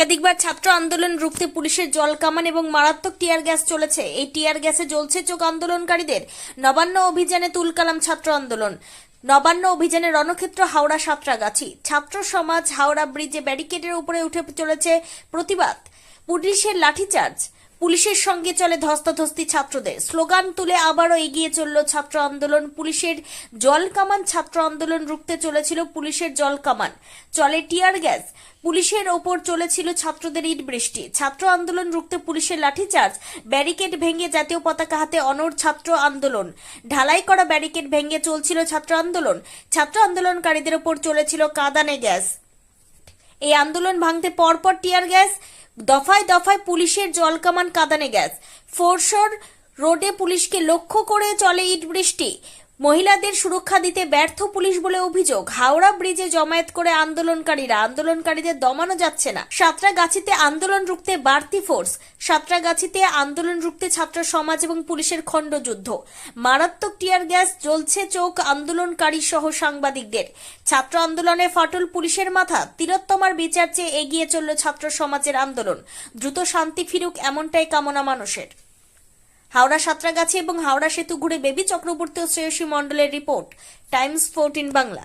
একাধিকবার ছাত্র আন্দোলন রুখতে পুলিশের জল কামান এবং মারাত্মক টিয়ার গ্যাস চলেছে। এই টিয়ার গ্যাসে জ্বলছে চোখ আন্দোলনকারীদের। নবান্ন অভিযানে তুলকালাম ছাত্র আন্দোলন। নবান্ন অভিযানে রণক্ষেত্র হাওড়া সাঁতরাগাছি। ছাত্র সমাজ হাওড়া ব্রিজে ব্যারিকেডের উপরে উঠে চলেছে প্রতিবাদ। পুলিশের লাঠিচার্জ। পুলিশের সঙ্গে চলে ধস্তাধস্তি ছাত্রদের। স্লোগান তুলে আবারও এগিয়ে চলল ছাত্র আন্দোলন। পুলিশের জল কামান, ছাত্র আন্দোলন রুখতে চলেছিল পুলিশের জল কামান। চলে টিয়ার গ্যাস। পুলিশের ওপর চলেছিল ছাত্রদের ইট বৃষ্টি। ছাত্র আন্দোলন রুখতে পুলিশের লাঠিচার্জ। ব্যারিকেড ভেঙে জাতীয় পতাকা হাতে অনর ছাত্র আন্দোলন। ঢালাই করা ব্যারিকেড ভেঙে চলছিল ছাত্র আন্দোলন। ছাত্র আন্দোলনকারীদের ওপর চলেছিল কাদানে গ্যাস। এই আন্দোলন ভাঙতে পরপর টিয়ার গ্যাস। দফায় দফায় পুলিশের জলকামান কাঁদানে গ্যাস। ফোরশোর রোডে পুলিশকে লক্ষ্য করে চলে ইট বৃষ্টি। মহিলাদের সুরক্ষা দিতে ব্যর্থ পুলিশ বলে অভিযোগ। হাওড়া ব্রিজে জমায়েত করে আন্দোলনকারীরা, আন্দোলনকারীদের দমানো যাচ্ছে না। সাঁতরাগাছিতে আন্দোলন রুখতে বাড়তি ফোর্স সাঁতরাগাছিতে আন্দোলন রুখতে ছাত্র সমাজ এবং পুলিশের খণ্ডযুদ্ধ মারাত্মক টিয়ার গ্যাস জ্বলছে চোখ আন্দোলনকারী সহ সাংবাদিকদের। ছাত্র আন্দোলনে ফাটল পুলিশের মাথা। তিলোত্তমার বিচার চেয়ে এগিয়ে চলল ছাত্র সমাজের আন্দোলন। দ্রুত শান্তি ফিরুক এমনটাই কামনা মানুষের। হাওড়া সাঁতরাগাছি এবং হাওড়া সেতু ঘুরে বেবি চক্রবর্তী ও শ্রেয়সী মণ্ডলের রিপোর্ট, টাইমস ফোরটিন বাংলা।